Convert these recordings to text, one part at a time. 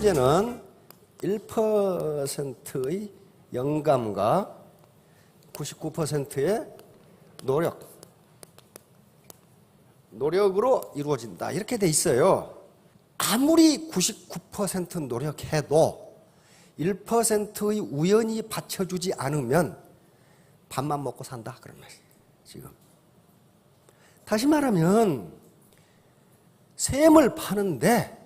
문제는 1%의 영감과 99%의 노력. 노력으로 이루어진다. 이렇게 돼 있어요. 아무리 99% 노력해도 1%의 우연히 받쳐주지 않으면 밥만 먹고 산다. 그런 말이에요. 지금. 다시 말하면 샘을 파는데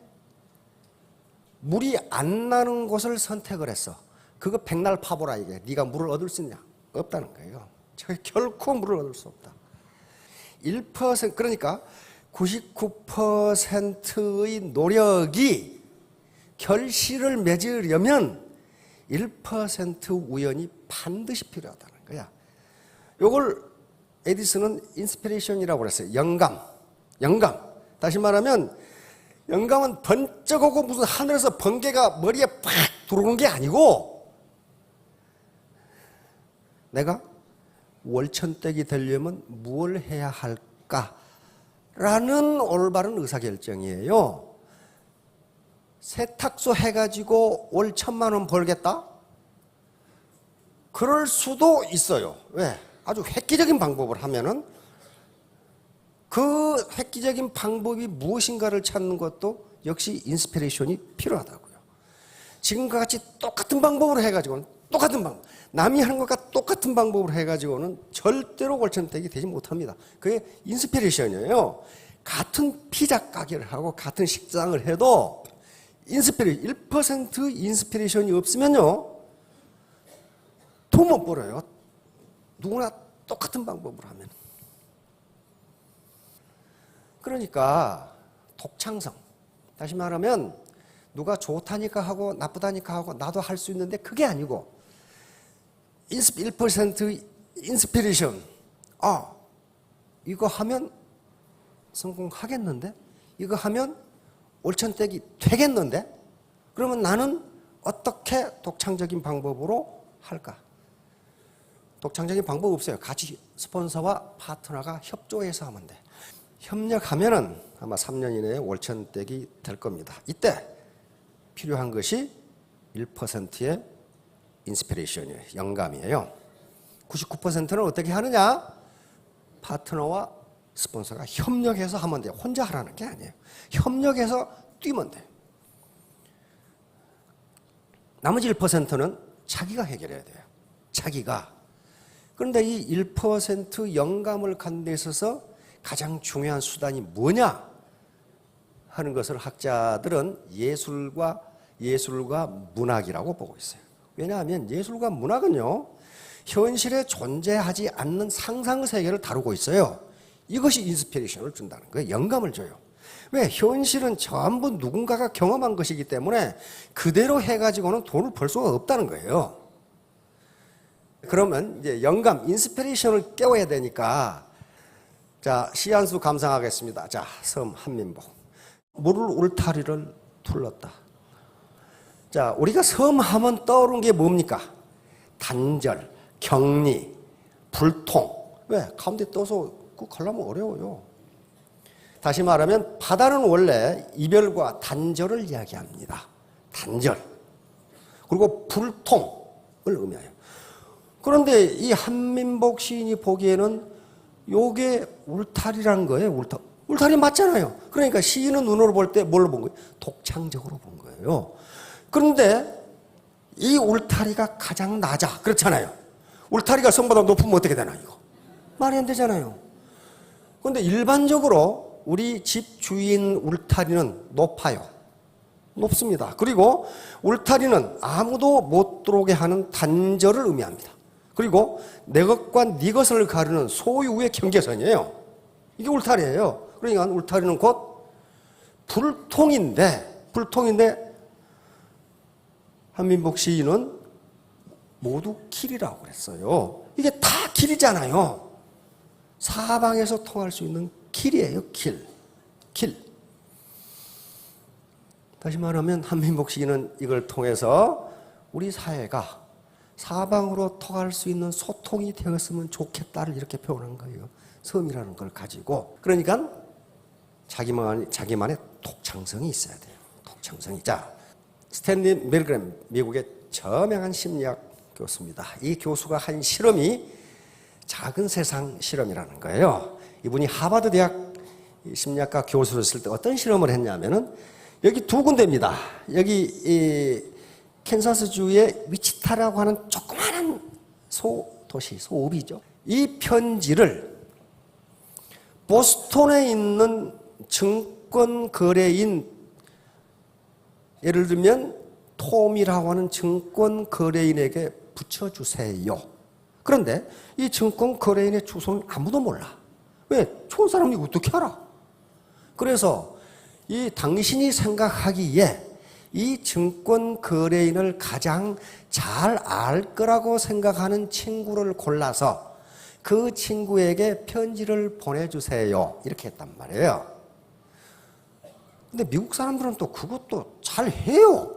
물이 안 나는 곳을 선택을 했어. 그거 백날 파보라 이게. 네가 물을 얻을 수 있냐? 없다는 거예요. 저 결코 물을 얻을 수 없다. 1% 그러니까 99%의 노력이 결실을 맺으려면 1% 우연이 반드시 필요하다는 거야. 요걸 에디슨은 인스피레이션이라고 그랬어요. 영감. 영감. 다시 말하면 영감은 번쩍하고 무슨 하늘에서 번개가 머리에 팍 들어오는 게 아니고 내가 월천댁이 되려면 무엇을 해야 할까 라는 올바른 의사결정이에요. 세탁소 해가지고 월 천만 원 벌겠다? 그럴 수도 있어요. 왜? 아주 획기적인 방법을 하면은 그 획기적인 방법이 무엇인가를 찾는 것도 역시 인스피레이션이 필요하다고요. 지금과 같이 똑같은 방법으로 해가지고는 똑같은 방법. 남이 하는 것과 똑같은 방법으로 해가지고는 절대로 골천택이 되지 못합니다. 그게 인스피레이션이에요. 같은 피자 가게를 하고 같은 식당을 해도 인스피레 1% 인스피레이션이 없으면요. 돈 못 벌어요. 누구나 똑같은 방법으로 하면. 그러니까 독창성. 다시 말하면 누가 좋다니까 하고 나쁘다니까 하고 나도 할 수 있는데 그게 아니고 1% 인스피레이션. 아, 이거 하면 성공하겠는데? 이거 하면 올천댁이 되겠는데? 그러면 나는 어떻게 독창적인 방법으로 할까? 독창적인 방법 없어요. 같이 스폰서와 파트너가 협조해서 하면 돼. 협력하면은 아마 3년 이내에 월천댁이 될 겁니다. 이때 필요한 것이 1%의 인스피레이션이에요. 영감이에요. 99%는 어떻게 하느냐? 파트너와 스폰서가 협력해서 하면 돼요. 혼자 하라는 게 아니에요. 협력해서 뛰면 돼요. 나머지 1%는 자기가 해결해야 돼요. 자기가. 그런데 이 1% 영감을 갖는 데 있어서 가장 중요한 수단이 뭐냐 하는 것을 학자들은 예술과 예술과 문학이라고 보고 있어요. 왜냐하면 예술과 문학은요, 현실에 존재하지 않는 상상 세계를 다루고 있어요. 이것이 인스피레이션을 준다는 거예요. 영감을 줘요. 왜? 현실은 전부 누군가가 경험한 것이기 때문에 그대로 해가지고는 돈을 벌 수가 없다는 거예요. 그러면 이제 영감, 인스피레이션을 깨워야 되니까 자, 시한수 감상하겠습니다. 자, 섬 한민복. 물을 울타리를 둘렀다. 자, 우리가 섬 하면 떠오르는 게 뭡니까? 단절, 격리, 불통. 왜? 가운데 떠서 그 가려면 어려워요. 다시 말하면 바다는 원래 이별과 단절을 이야기합니다. 단절. 그리고 불통을 의미해요. 그런데 이 한민복 시인이 보기에는 요게 울타리라는 거예요. 울타, 울타리 맞잖아요. 그러니까 시인은 눈으로 볼 때 뭘로 본 거예요? 독창적으로 본 거예요. 그런데 이 울타리가 가장 낮아. 그렇잖아요. 울타리가 성보다 높으면 어떻게 되나, 이거? 말이 안 되잖아요. 그런데 일반적으로 우리 집 주인 울타리는 높아요. 높습니다. 그리고 울타리는 아무도 못 들어오게 하는 단절을 의미합니다. 그리고 내 것과 네 것을 가르는 소유의 경계선이에요. 이게 울타리예요. 그러니까 울타리는 곧 불통인데, 불통인데 한민복 시인은 모두 길이라고 그랬어요. 이게 다 길이잖아요. 사방에서 통할 수 있는 길이에요, 길. 길. 다시 말하면 한민복 시인은 이걸 통해서 우리 사회가 사방으로 통할 수 있는 소통이 되었으면 좋겠다를 이렇게 표현한 거예요. 섬이라는 걸 가지고. 그러니까 자기만, 자기만의 독창성이 있어야 돼요. 독창성이. 자, 스탠리 밀그램 미국의 저명한 심리학 교수입니다. 이 교수가 한 실험이 작은 세상 실험이라는 거예요. 이분이 하버드 대학 심리학과 교수였을 때 어떤 실험을 했냐면은 여기 두 군데입니다. 여기 이 캔사스주의 위치타라고 하는 조그마한 소도시, 소읍이죠. 이 편지를 보스톤에 있는 증권 거래인 예를 들면 톰이라고 하는 증권 거래인에게 붙여주세요. 그런데 이 증권 거래인의 주소는 아무도 몰라. 왜? 좋은 사람이 어떻게 알아? 그래서 이 당신이 생각하기에 이 증권 거래인을 가장 잘 알 거라고 생각하는 친구를 골라서 그 친구에게 편지를 보내주세요. 이렇게 했단 말이에요. 근데 미국 사람들은 또 그것도 잘 해요.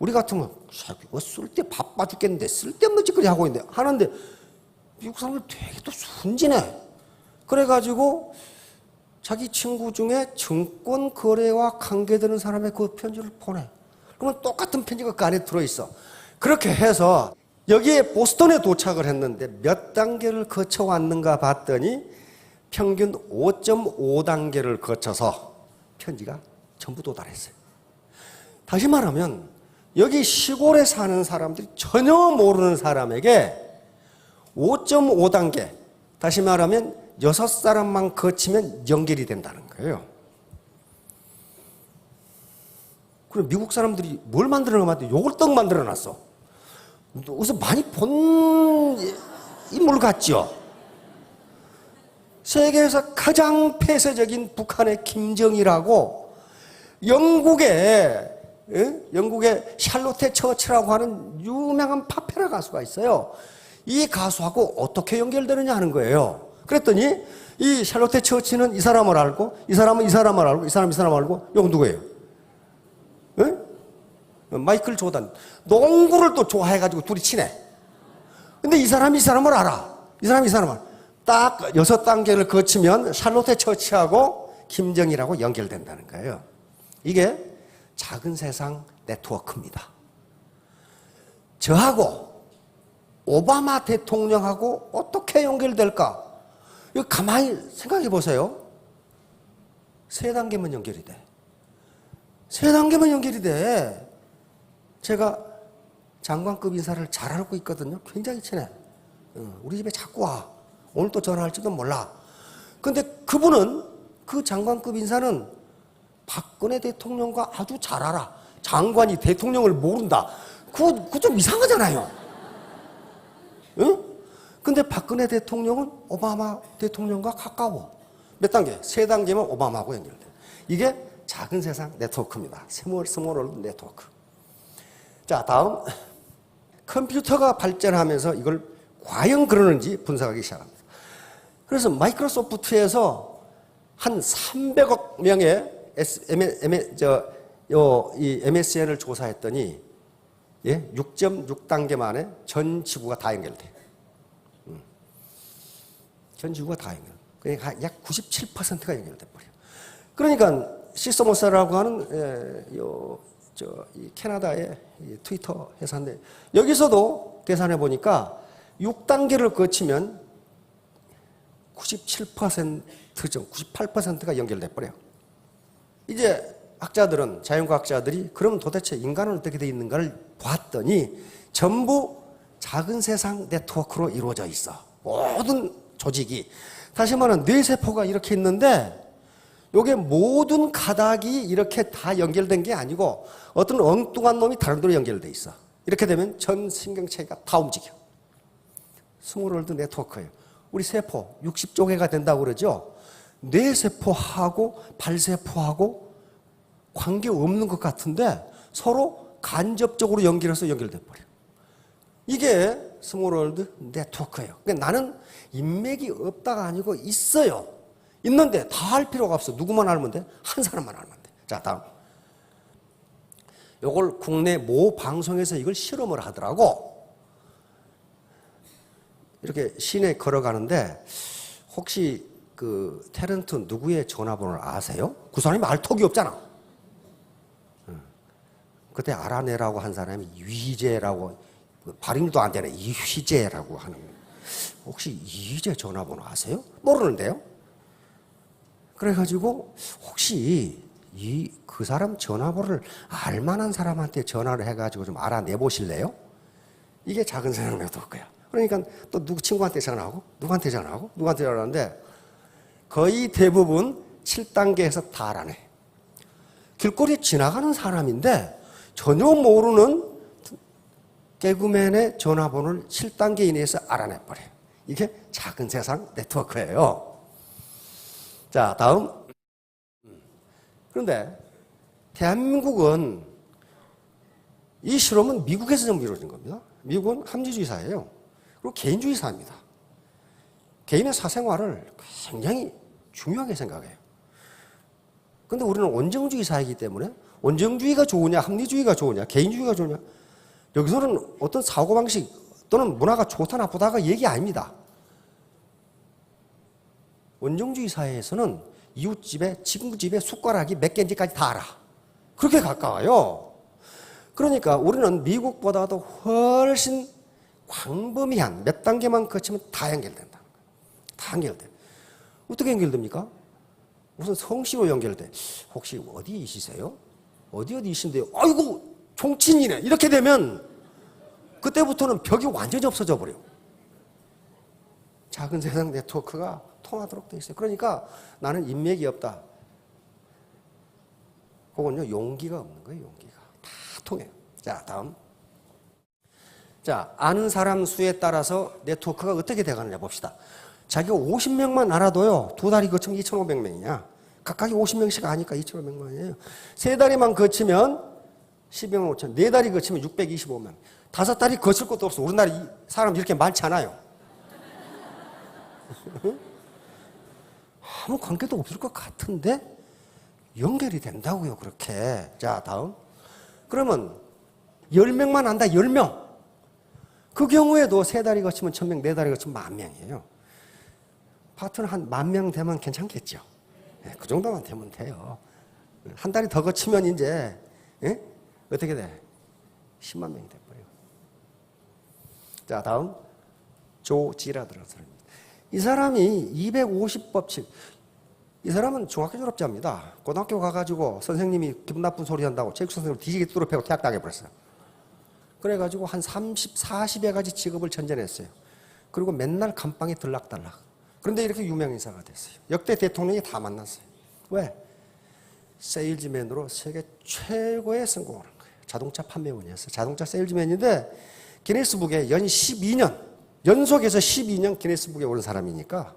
우리 같으면 뭐 쓸데 바빠 죽겠는데 쓸데없는 짓거리 하고 있는데 하는데 미국 사람들 되게 또 순진해. 그래가지고 자기 친구 중에 증권 거래와 관계되는 사람의 그 편지를 보내. 그러면 똑같은 편지가 그 안에 들어있어. 그렇게 해서 여기에 보스턴에 도착을 했는데 몇 단계를 거쳐왔는가 봤더니 평균 5.5단계를 거쳐서 편지가 전부 도달했어요. 다시 말하면 여기 시골에 사는 사람들이 전혀 모르는 사람에게 5.5단계, 다시 말하면 여섯 사람만 거치면 연결이 된다는 거예요. 그럼 미국 사람들이 뭘 만들어 놨는데 요걸 떡 만들어 놨어. 어디서 많이 본 인물 같죠? 세계에서 가장 폐쇄적인 북한의 김정일하고 영국의 예? 영국의 샬롯테 처치라고 하는 유명한 파페라 가수가 있어요. 이 가수하고 어떻게 연결되느냐 하는 거예요. 그랬더니 이 샬롯테 처치는 이 사람을 알고 이 사람은 이 사람을 알고 이 사람 이 사람을 알고 이거 누구예요? 예? 마이클 조단. 농구를 또 좋아해가지고 둘이 친해. 근데 이 사람이 이 사람을 알아. 이 사람이 이 사람을. 딱 여섯 단계를 거치면 샬롯테 처치하고 김정일하고 연결된다는 거예요. 이게 작은 세상 네트워크입니다. 저하고 오바마 대통령하고 어떻게 연결될까? 이거 가만히 생각해 보세요. 세 단계만 연결이 돼. 세 단계만 연결이 돼. 제가 장관급 인사를 잘 알고 있거든요. 굉장히 친해. 어, 우리 집에 자꾸 와. 오늘 또 전화할지도 몰라. 근데 그분은 그 장관급 인사는 박근혜 대통령과 아주 잘 알아. 장관이 대통령을 모른다. 그거, 그거 좀 이상하잖아요. 응? 근데 박근혜 대통령은 오바마 대통령과 가까워. 몇 단계? 세 단계면 오바마하고 연결돼. 이게 작은 세상 네트워크입니다. 스몰, 스몰 네트워크. 자, 다음. 컴퓨터가 발전하면서 이걸 과연 그러는지 분석하기 시작합니다. 그래서 마이크로소프트에서 한 300억 명의 S, M, M, 저, 요, 이 MSN을 조사했더니, 예, 6.6단계 만에 전 지구가 다 연결돼. 음. 전 지구가 다 연결. 그러니까 약 97%가 연결돼 버려. 그러니까 시스모스라고 하는 예, 요, 저, 이 캐나다의 이 트위터 회사인데 여기서도 계산해 보니까 6단계를 거치면 97%죠. 98%가 연결돼 버려요. 이제 학자들은 자연과학자들이 그럼 도대체 인간은 어떻게 돼 있는가를 봤더니 전부 작은 세상 네트워크로 이루어져 있어. 모든 조직이 다시 말하면 뇌세포가 이렇게 있는데 요게 모든 가닥이 이렇게 다 연결된 게 아니고 어떤 엉뚱한 놈이 다른 데로 연결돼 있어. 이렇게 되면 전 신경체가 다 움직여. 스몰월드 네트워크예요. 우리 세포 60조 개가 된다고 그러죠. 뇌세포하고 발세포하고 관계 없는 것 같은데 서로 간접적으로 연결해서 연결돼 버려. 이게 스몰월드 네트워크예요. 그러니까 나는 인맥이 없다가 아니고 있어요. 있는데 다 할 필요가 없어. 누구만 알면 돼? 한 사람만 알면 돼. 자, 다음. 요걸 국내 모 방송에서 이걸 실험을 하더라고. 이렇게 시내 걸어가는데 혹시 그 테런트 누구의 전화번호를 아세요? 그 사람이 말턱이 없잖아. 그때 알아내라고 한 사람이 유희재라고 발음도 안 되네 이휘재라고 하는 혹시 이휘재 전화번호 아세요? 모르는데요. 그래가지고 혹시 이 그 사람 전화번호를 알만한 사람한테 전화를 해가지고 좀 알아내 보실래요? 이게 작은 세상 네트워크야. 그러니까 또 누구 친구한테 전화하고 누구한테 전화하고 누구한테 전화하는데 거의 대부분 7단계에서 다 알아내. 길거리에 지나가는 사람인데 전혀 모르는 개그맨의 전화번호를 7단계 이내에서 알아내버려. 이게 작은 세상 네트워크예요. 자, 다음. 그런데 대한민국은 이 실험은 미국에서 전부 이루어진 겁니다. 미국은 함지주의 사회예요. 그리고 개인주의 사회입니다. 개인의 사생활을 굉장히 중요하게 생각해요. 근데 우리는 원정주의 사회이기 때문에 원정주의가 좋으냐, 합리주의가 좋으냐, 개인주의가 좋으냐. 여기서는 어떤 사고방식 또는 문화가 좋다 나쁘다가 얘기 아닙니다. 원정주의 사회에서는 이웃집에, 친구 집에 숟가락이 몇 개인지까지 다 알아. 그렇게 가까워요. 그러니까 우리는 미국보다도 훨씬 광범위한 몇 단계만 거치면 다 연결된다. 다 연결돼. 어떻게 연결됩니까? 우선 성씨로 연결돼. 혹시 어디 이시세요? 어디 어디 이신데요? 아이고 종친이네. 이렇게 되면 그때부터는 벽이 완전히 없어져 버려. 작은 세상 네트워크가 통하도록 돼 있어요. 그러니까 나는 인맥이 없다. 그건요 용기가 없는 거예요. 용기가 다 통해요. 자 다음. 자 아는 사람 수에 따라서 네트워크가 어떻게 돼가느냐 봅시다. 자기가 50명만 알아도요 두 달이 거치면 2,500명이냐. 각각이 50명씩 아니까 2,500명이에요. 세 다리만 거치면 12만 5천. 네 다리 거치면 625명. 다섯 다리 거칠 것도 없어. 우리나라 이 사람 이렇게 많지 않아요. 아무 관계도 없을 것 같은데 연결이 된다고요, 그렇게. 자, 다음. 그러면 10명만 안다, 10명. 그 경우에도 세 다리 거치면 천명, 네 다리 거치면 만 명이에요. 파트너 한만 명 되면 괜찮겠죠. 네, 그 정도만 되면 돼요. 한 다리 더 거치면 이제, 예? 어떻게 돼? 10만 명이 돼버려요. 자, 다음. 조지라드라는 사람입니다. 이 사람이 250법칙. 이 사람은 중학교 졸업자입니다. 고등학교 가가지고 선생님이 기분 나쁜 소리 한다고 체육 선생님을 뒤지게 뚫어 패고 퇴학 당해버렸어요. 그래가지고 한 30, 40여 가지 직업을 전전했어요. 그리고 맨날 감방에 들락달락. 그런데 이렇게 유명 인사가 됐어요. 역대 대통령이 다 만났어요. 왜? 세일즈맨으로 세계 최고의 성공을. 자동차 판매원이었어요. 자동차 세일즈맨인데 기네스북에 연 12년 연속해서 12년 기네스북에 오른 사람이니까.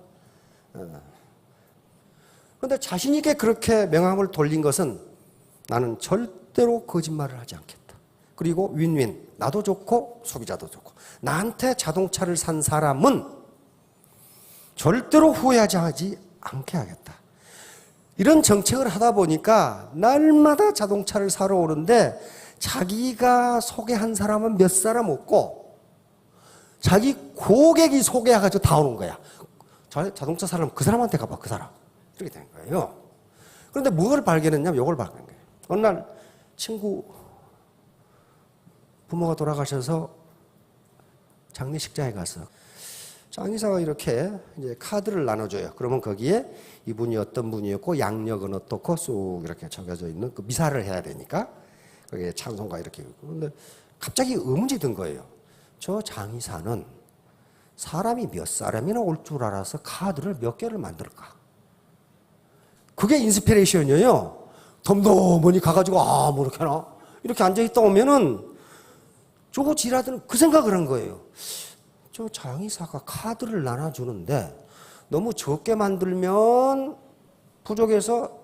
그런데 자신 있게 그렇게 명함을 돌린 것은 나는 절대로 거짓말을 하지 않겠다. 그리고 윈윈 나도 좋고 소비자도 좋고 나한테 자동차를 산 사람은 절대로 후회하지 하지 않게 하겠다. 이런 정책을 하다 보니까 날마다 자동차를 사러 오는데 자기가 소개한 사람은 몇 사람 없고 자기 고객이 소개해가지고 다 오는 거야. 자동차 사람 그 사람한테 가봐 그 사람 이렇게 된 거예요. 그런데 뭘 발견했냐면 이걸 발견한 거예요. 어느 날 친구 부모가 돌아가셔서 장례식장에 가서 장의사가 이렇게 이제 카드를 나눠줘요. 그러면 거기에 이분이 어떤 분이었고 양력은 어떻고 쑥 이렇게 적혀져 있는 그 미사를 해야 되니까 거기에 찬송가 이렇게 있고 근데 갑자기 의문이 든 거예요. 저 장의사는 사람이 몇 사람이나 올 줄 알아서 카드를 몇 개를 만들까? 그게 인스피레이션이에요. 덤덤하니 가가지고 아, 뭐 이렇게 하나? 이렇게 앉아있다 오면은 저거 지라드는 그 생각을 한 거예요. 저 장의사가 카드를 나눠주는데 너무 적게 만들면 부족해서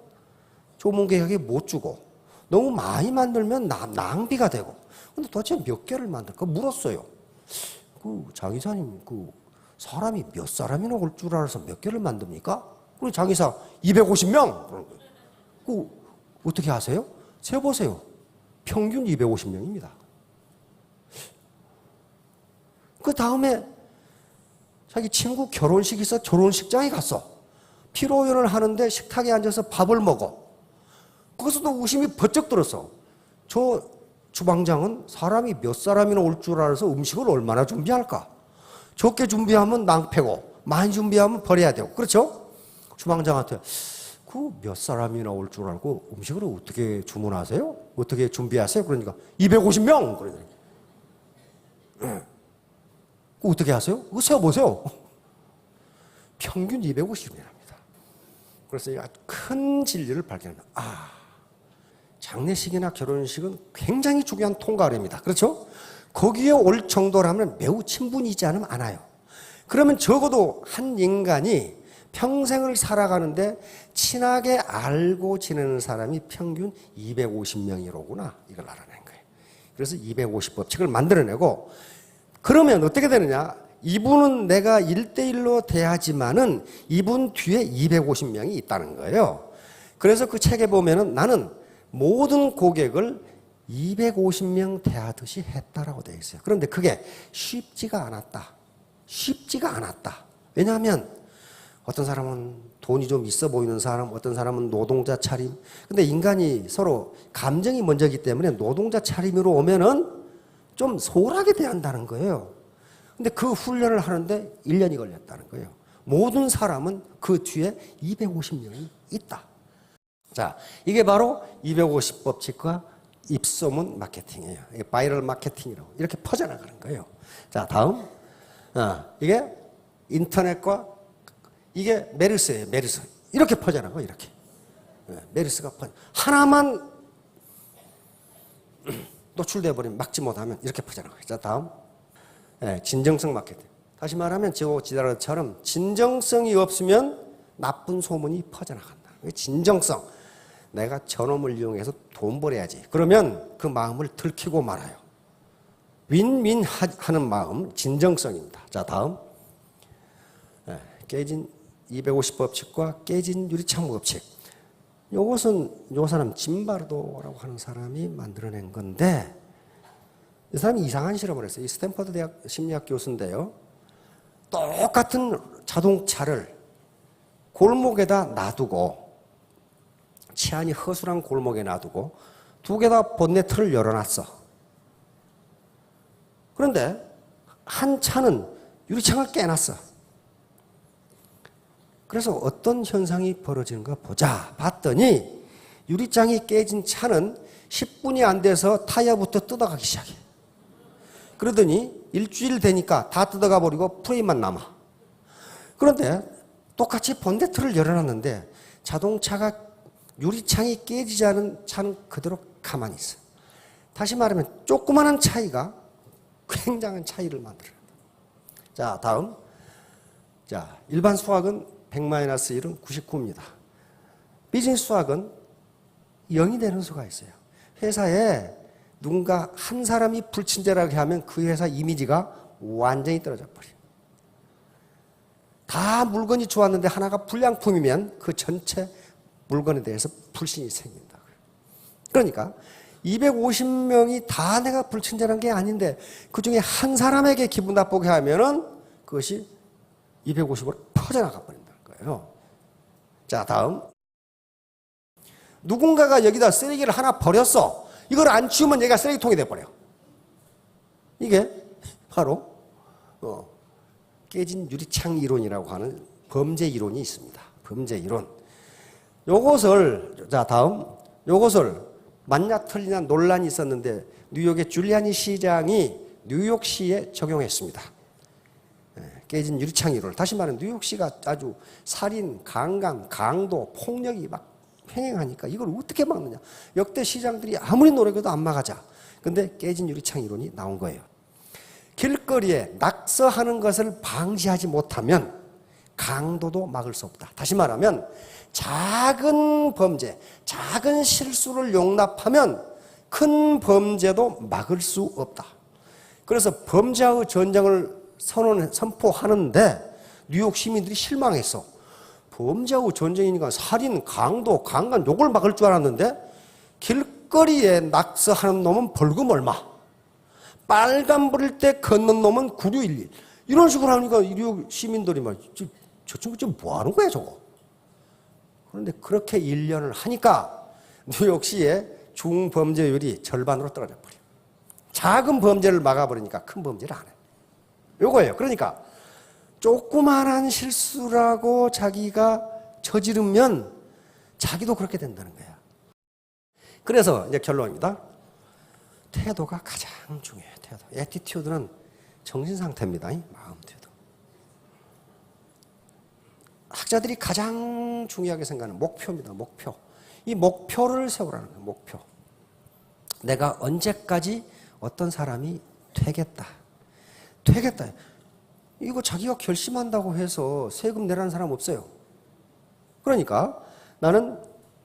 조문 계약에 못 주고 너무 많이 만들면 낭비가 되고 근데 도대체 몇 개를 만들까 물었어요. 그 장의사님 그 사람이 몇 사람이나 올 줄 알아서 몇 개를 만듭니까? 그리고 장의사 250명 그런 거예요. 그 어떻게 하세요? 세 보세요. 평균 250명입니다. 그 다음에 자기 친구 결혼식 있어 결혼식장에 갔어. 피로연을 하는데 식탁에 앉아서 밥을 먹어. 거기서도 의심이 번쩍 들었어. 저 주방장은 사람이 몇 사람이나 올 줄 알아서 음식을 얼마나 준비할까? 적게 준비하면 낭패고 많이 준비하면 버려야 되고 그렇죠? 주방장한테 그 몇 사람이나 올 줄 알고 음식을 어떻게 주문하세요? 어떻게 준비하세요? 그러니까 250명 그러더니 예. 그 어떻게 하세요? 그거 세어보세요. 평균 250이랍니다. 그래서 큰 진리를 발견합니다. 아, 장례식이나 결혼식은 굉장히 중요한 통과례입니다. 그렇죠? 거기에 올 정도라면 매우 친분이지 않으면 안 와요. 그러면 적어도 한 인간이 평생을 살아가는데 친하게 알고 지내는 사람이 평균 250명이로구나. 이걸 알아낸 거예요. 그래서 250법칙을 만들어내고 그러면 어떻게 되느냐? 이분은 내가 1대1로 대하지만은 이분 뒤에 250명이 있다는 거예요. 그래서 그 책에 보면은 나는 모든 고객을 250명 대하듯이 했다라고 되어 있어요. 그런데 그게 쉽지가 않았다. 쉽지가 않았다. 왜냐하면 어떤 사람은 돈이 좀 있어 보이는 사람, 어떤 사람은 노동자 차림. 근데 인간이 서로 감정이 먼저기 때문에 노동자 차림으로 오면은 좀 소홀하게 대한다는 거예요. 근데 그 훈련을 하는데 1년이 걸렸다는 거예요. 모든 사람은 그 뒤에 250명이 있다. 자, 이게 바로 250 법칙과 입소문 마케팅이에요. 이게 바이럴 마케팅이라고 이렇게 퍼져나가는 거예요. 자, 다음. 어, 이게 인터넷과 이게 메르스예요. 메르스. 이렇게 퍼져나가 이렇게. 예, 메르스가 퍼져. 하나만 노출돼 버리면 막지 못하면 이렇게 퍼져나가요. 자, 다음. 예, 진정성 마케팅. 다시 말하면 저 지다라처럼 진정성이 없으면 나쁜 소문이 퍼져나간다. 진정성. 내가 저놈을 이용해서 돈 벌어야지. 그러면 그 마음을 들키고 말아요. 윈윈 하는 마음, 진정성입니다. 자, 다음. 예, 깨진 250법칙과 깨진 유리창 법칙. 요것은 요 사람 짐바르도라고 하는 사람이 만들어낸 건데 이 사람이 이상한 실험을 했어요. 이 스탠퍼드 대학 심리학 교수인데요. 똑같은 자동차를 골목에다 놔두고 치안이 허술한 골목에 놔두고 두 개 다 본네트를 열어놨어. 그런데 한 차는 유리창을 깨놨어. 그래서 어떤 현상이 벌어지는가 보자 봤더니 유리창이 깨진 차는 10분이 안 돼서 타이어부터 뜯어가기 시작해. 그러더니 일주일 되니까 다 뜯어가 버리고 프레임만 남아. 그런데 똑같이 본네트를 열어놨는데 자동차가 유리창이 깨지지 않은 차는 그대로 가만히 있어. 다시 말하면 조그마한 차이가 굉장한 차이를 만들어요. 자, 다음. 자, 일반 수학은 100-1은 99입니다. 비즈니스 수학은 0이 되는 수가 있어요. 회사에 누군가 한 사람이 불친절하게 하면 그 회사 이미지가 완전히 떨어져 버려요. 다 물건이 좋았는데 하나가 불량품이면 그 전체 물건에 대해서 불신이 생긴다. 그러니까 250명이 다 내가 불친절한 게 아닌데 그 중에 한 사람에게 기분 나쁘게 하면은 그것이 250으로 퍼져나가 버린다는 거예요. 자, 다음. 누군가가 여기다 쓰레기를 하나 버렸어. 이걸 안 치우면 얘가 쓰레기통이 돼버려. 이게 바로 어, 깨진 유리창 이론이라고 하는 범죄 이론이 있습니다. 범죄 이론. 요것을 자 다음 요것을 맞냐 틀리냐 논란이 있었는데 뉴욕의 줄리아니 시장이 뉴욕시에 적용했습니다. 예, 깨진 유리창 이론을 다시 말하면 뉴욕시가 아주 살인, 강간, 강도, 폭력이 막 횡행하니까 이걸 어떻게 막느냐. 역대 시장들이 아무리 노력해도 안 막아자. 근데 깨진 유리창 이론이 나온 거예요. 길거리에 낙서하는 것을 방지하지 못하면 강도도 막을 수 없다. 다시 말하면 작은 범죄, 작은 실수를 용납하면 큰 범죄도 막을 수 없다. 그래서 범죄의 전쟁을 선언, 선포하는데 뉴욕 시민들이 실망했어. 범죄하고 전쟁이니까 살인, 강도, 강간 요걸 막을 줄 알았는데 길거리에 낙서하는 놈은 벌금 얼마? 빨간 불일 때 걷는 놈은 9611. 이런 식으로 하니까 뉴욕 시민들이 막, 저, 저 친구 지금 뭐 하는 거야, 저거? 그런데 그렇게 1년을 하니까 뉴욕시의 중범죄율이 절반으로 떨어져 버려. 작은 범죄를 막아버리니까 큰 범죄를 안 해. 요거예요. 그러니까 조그만한 실수라고 자기가 저지르면 자기도 그렇게 된다는 거야. 그래서 이제 결론입니다. 태도가 가장 중요해요. 태도. 에티튜드는 정신 상태입니다. 이 마음 태도. 학자들이 가장 중요하게 생각하는 목표입니다. 목표. 이 목표를 세우라는 거예요. 목표. 내가 언제까지 어떤 사람이 되겠다. 되겠다. 이거 자기가 결심한다고 해서 세금 내라는 사람 없어요. 그러니까 나는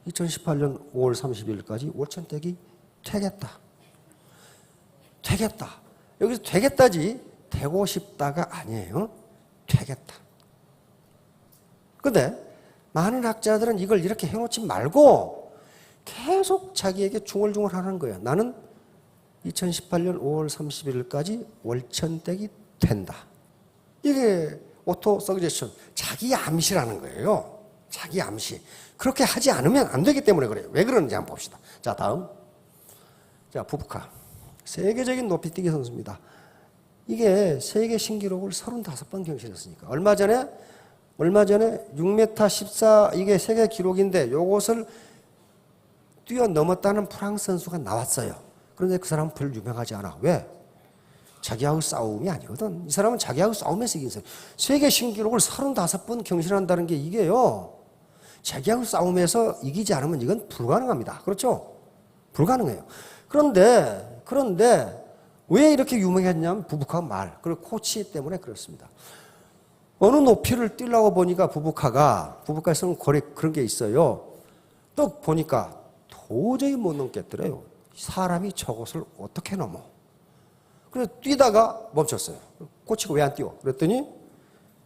2018년 5월 30일까지 월천댁이 되겠다. 되겠다. 여기서 되겠다지 되고 싶다가 아니에요. 되겠다. 근데 많은 학자들은 이걸 이렇게 해놓지 말고 계속 자기에게 중얼중얼 하는 거예요. 나는 2018년 5월 31일까지 월천댁이 된다. 이게 오토 서그제션, 자기 암시라는 거예요. 자기 암시. 그렇게 하지 않으면 안 되기 때문에 그래요. 왜 그러는지 한번 봅시다. 자, 다음. 자, 부부카. 세계적인 높이뛰기 선수입니다. 이게 세계 신기록을 35번 경신했으니까. 얼마 전에, 얼마 전에 6m 14, 이게 세계 기록인데 요것을 뛰어넘었다는 프랑스 선수가 나왔어요. 그런데 그 사람은 별 유명하지 않아. 왜? 자기하고 싸움이 아니거든. 이 사람은 자기하고 싸우면서 이긴 사람. 세계 신기록을 35번 경신한다는 게 이게요. 자기하고 싸움에서 이기지 않으면 이건 불가능합니다. 그렇죠? 불가능해요. 그런데, 그런데 왜 이렇게 유명했냐면 부부카 말, 그리고 코치 때문에 그렇습니다. 어느 높이를 뛰려고 보니까 부부카가, 부부카에서는 거래 그런 게 있어요. 또 보니까 도저히 못 넘겠더래요. 사람이 저것을 어떻게 넘어? 그래서 뛰다가 멈췄어요. 코치가 왜 안 뛰어? 그랬더니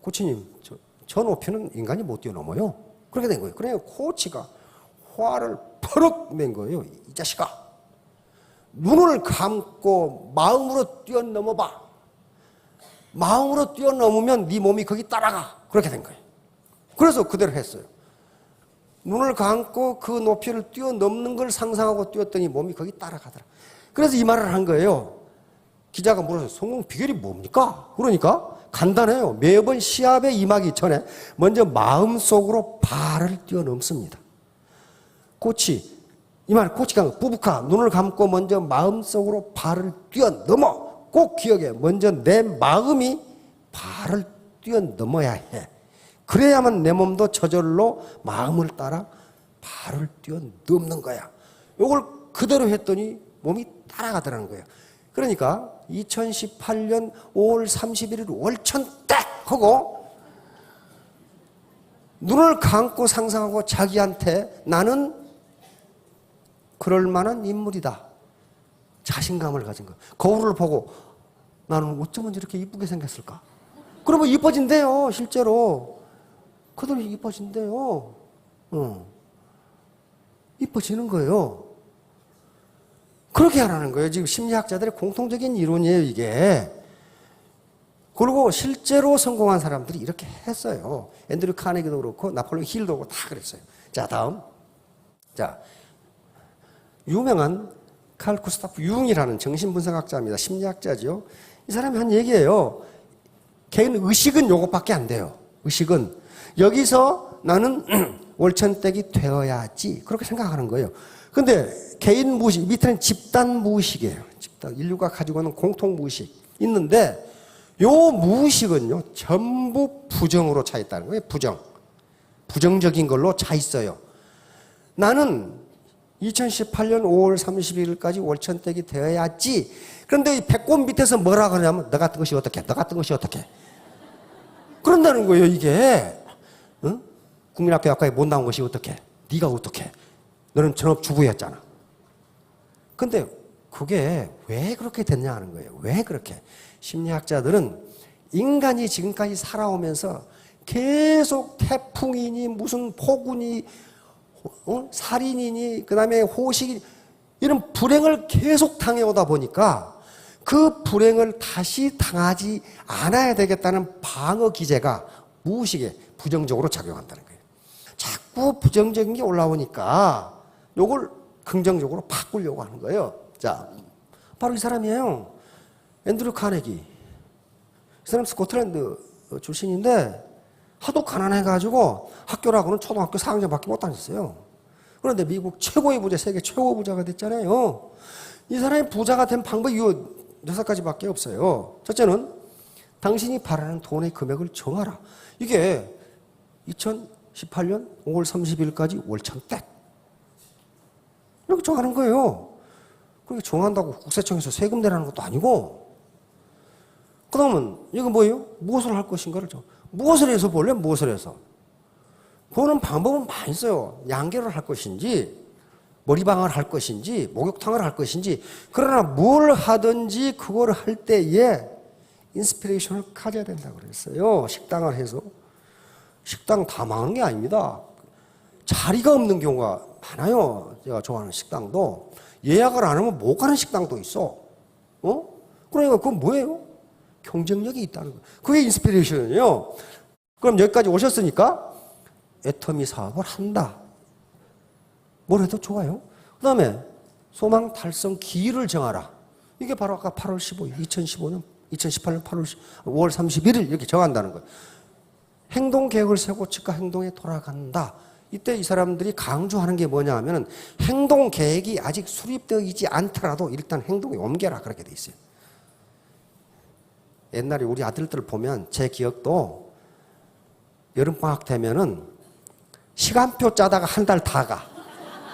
코치님, 저, 저 높이는 인간이 못 뛰어넘어요. 그렇게 된 거예요. 그래서 코치가 화를 퍼럭 낸 거예요. 이 자식아. 눈을 감고 마음으로 뛰어넘어 봐. 마음으로 뛰어넘으면 네 몸이 거기 따라가. 그렇게 된 거예요. 그래서 그대로 했어요. 눈을 감고 그 높이를 뛰어넘는 걸 상상하고 뛰었더니 몸이 거기 따라가더라. 그래서 이 말을 한 거예요. 기자가 물어서 성공 비결이 뭡니까? 그러니까 간단해요. 매번 시합에 임하기 전에 먼저 마음속으로 발을 뛰어넘습니다. 코치, 이 말 코치가 부부카 눈을 감고 먼저 마음속으로 발을 뛰어넘어. 꼭 기억해. 먼저 내 마음이 발을 뛰어넘어야 해. 그래야만 내 몸도 저절로 마음을 따라 발을 뛰어넘는 거야. 이걸 그대로 했더니 몸이 따라가더라는 거예요. 그러니까 2018년 5월 31일 월천 딱 하고 눈을 감고 상상하고 자기한테 나는 그럴 만한 인물이다. 자신감을 가진 거. 거울을 보고 나는 어쩌면 이렇게 이쁘게 생겼을까? 그러면 이뻐진대요, 실제로. 그대로 이뻐진대요. 어. 이뻐지는 거예요. 그렇게 하라는 거예요. 지금 심리학자들의 공통적인 이론이에요, 이게. 그리고 실제로 성공한 사람들이 이렇게 했어요. 앤드류 카네기도 그렇고, 나폴레옹 힐도 그렇고, 다 그랬어요. 자, 다음. 자, 유명한 칼 구스타프 융이라는 정신분석학자입니다. 심리학자죠. 이 사람이 한 얘기예요. 개인 의식은 요것밖에 안 돼요. 의식은. 여기서 나는 월천댁이 되어야지. 그렇게 생각하는 거예요. 근데 개인 무의식, 밑에는 집단 무의식이에요. 집단, 인류가 가지고 있는 공통 무의식. 있는데, 요 무의식은요, 전부 부정으로 차 있다는 거예요. 부정. 부정적인 걸로 차 있어요. 나는 2018년 5월 31일까지 월천댁이 되어야지. 그런데 이 배꼽 밑에서 뭐라 그러냐면, 너 같은 것이 어떻게, 너 같은 것이 어떻게. 그런다는 거예요, 이게. 응? 국민학교 학과에 못 나온 것이 어떻게. 네가 어떻게. 너는 전업주부였잖아. 근데 그게 왜 그렇게 됐냐 하는 거예요. 왜 그렇게. 심리학자들은 인간이 지금까지 살아오면서 계속 태풍이니 무슨 폭우니 어? 살인이니 그다음에 호식이 이런 불행을 계속 당해오다 보니까 그 불행을 다시 당하지 않아야 되겠다는 방어 기제가 무의식에 부정적으로 작용한다는 거예요. 자꾸 부정적인 게 올라오니까 요걸 긍정적으로 바꾸려고 하는 거예요. 자, 바로 이 사람이에요. 앤드류 카네기. 이 사람 스코틀랜드 출신인데 하도 가난해가지고 학교라고는 초등학교 4학년밖에 못 다녔어요. 그런데 미국 최고의 부자, 세계 최고 부자가 됐잖아요. 이 사람이 부자가 된 방법이 요 여섯 가지밖에 없어요. 첫째는 당신이 바라는 돈의 금액을 정하라. 이게 2018년 5월 30일까지 월천댁. 이렇게 정하는 거예요. 그렇게 정한다고 국세청에서 세금 내라는 것도 아니고. 그 다음은, 이거 뭐예요? 무엇을 할 것인가를 정. 무엇을 해서 볼래? 무엇을 해서? 보는 방법은 많이 있어요. 양계를 할 것인지, 머리방을 할 것인지, 목욕탕을 할 것인지. 그러나 뭘 하든지 그거를 할 때에 인스피레이션을 가져야 된다고 그랬어요. 식당을 해서. 식당 다 망한 게 아닙니다. 자리가 없는 경우가 많아요. 제가 좋아하는 식당도. 예약을 안 하면 못 가는 식당도 있어. 어? 그러니까 그건 뭐예요? 경쟁력이 있다는 거예요. 그게 인스피레이션이에요. 그럼 여기까지 오셨으니까 애터미 사업을 한다. 뭘 해도 좋아요. 그 다음에 소망 달성 기일을 정하라. 이게 바로 아까 8월 15일, 2015년, 2018년 8월 5월 31일 이렇게 정한다는 거예요. 행동 계획을 세고 즉각 행동에 돌아간다. 이때 이 사람들이 강조하는 게 뭐냐 하면은 행동 계획이 아직 수립되어 있지 않더라도 일단 행동에 옮겨라. 그렇게 돼 있어요. 옛날에 우리 아들들 보면 제 기억도 여름방학 되면은 시간표 짜다가 한 달 다 가.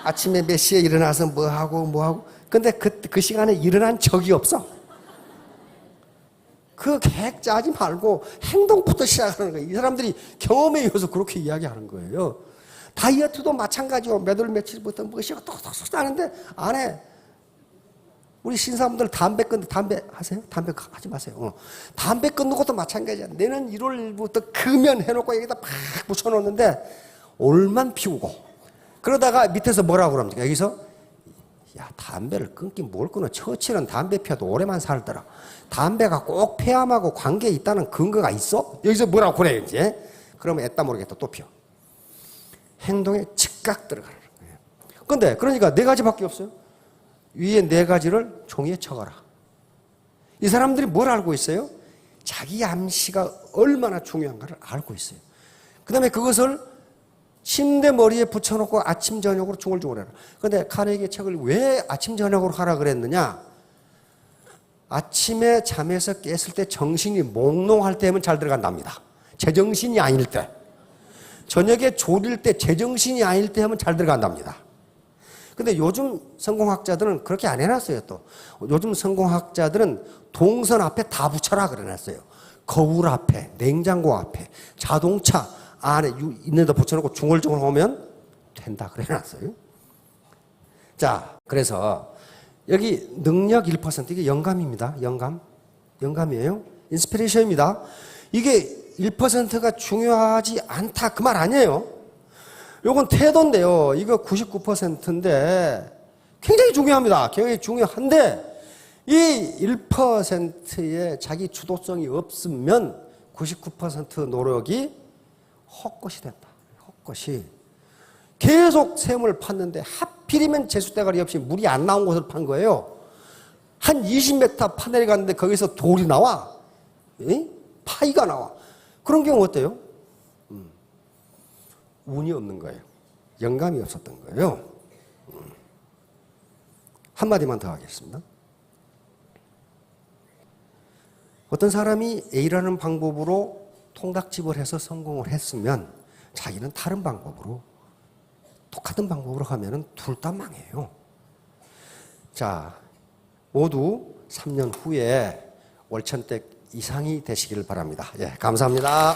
아침에 몇 시에 일어나서 뭐 하고 뭐 하고. 근데 그, 그 시간에 일어난 적이 없어. 그 계획 짜지 말고 행동부터 시작하는 거예요. 이 사람들이 경험에 의해서 그렇게 이야기하는 거예요. 다이어트도 마찬가지고 몇월 며칠부터 무엇이고 똑똑똑 하는데 안에 우리 신사분들 담배 끊는 담배 하세요? 담배 하지 마세요. 어. 담배 끊는 것도 마찬가지야. 내는 1월부터 금연 해놓고 여기다 팍 붙여놓는데 올만 피우고 그러다가 밑에서 뭐라고 그럽니까? 여기서 야 담배를 끊긴 뭘 끊어? 처치는 담배 피워도 오래만 살더라. 담배가 꼭 폐암하고 관계 있다는 근거가 있어? 여기서 뭐라고 그래 이제? 그러면 애따 모르겠다 또 피워. 행동에 즉각 들어가는 거예요. 근데 그러니까 네 가지밖에 없어요. 위에 네 가지를 종이에 적어라. 이 사람들이 뭘 알고 있어요? 자기 암시가 얼마나 중요한가를 알고 있어요. 그 다음에 그것을 침대 머리에 붙여놓고 아침, 저녁으로 중얼중얼 해라. 근데 카네기의 책을 왜 아침, 저녁으로 하라 그랬느냐? 아침에 잠에서 깼을 때 정신이 몽롱할 때면 잘 들어간답니다. 제정신이 아닐 때. 저녁에 졸릴 때 제정신이 아닐 때 하면 잘 들어간답니다. 근데 요즘 성공학자들은 그렇게 안 해놨어요, 또. 요즘 성공학자들은 동선 앞에 다 붙여라 그래놨어요. 거울 앞에, 냉장고 앞에, 자동차 안에 있는 데 붙여놓고 중얼중얼 오면 된다 그래놨어요. 자, 그래서 여기 능력 1% 이게 영감입니다. 영감. 영감이에요. 인스피레이션입니다. 이게 1%가 중요하지 않다 그 말 아니에요. 요건 태도인데요. 이거 99%인데 굉장히 중요합니다. 굉장히 중요한데 이 1%의 자기 주도성이 없으면 99% 노력이 헛것이 된다. 헛것이. 계속 샘을 팠는데 하필이면 제수대가리 없이 물이 안 나온 곳을 판 거예요. 한 20m 파내려 갔는데 거기서 돌이 나와. 에? 파이가 나와. 그런 경우 어때요? 음. 운이 없는 거예요. 영감이 없었던 거예요. 음. 한마디만 더 하겠습니다. 어떤 사람이 A라는 방법으로 통닭집을 해서 성공을 했으면 자기는 다른 방법으로 똑같은 방법으로 하면은 둘 다 망해요. 자, 모두 3년 후에 월천댁 이상이 되시기를 바랍니다. 예, 감사합니다.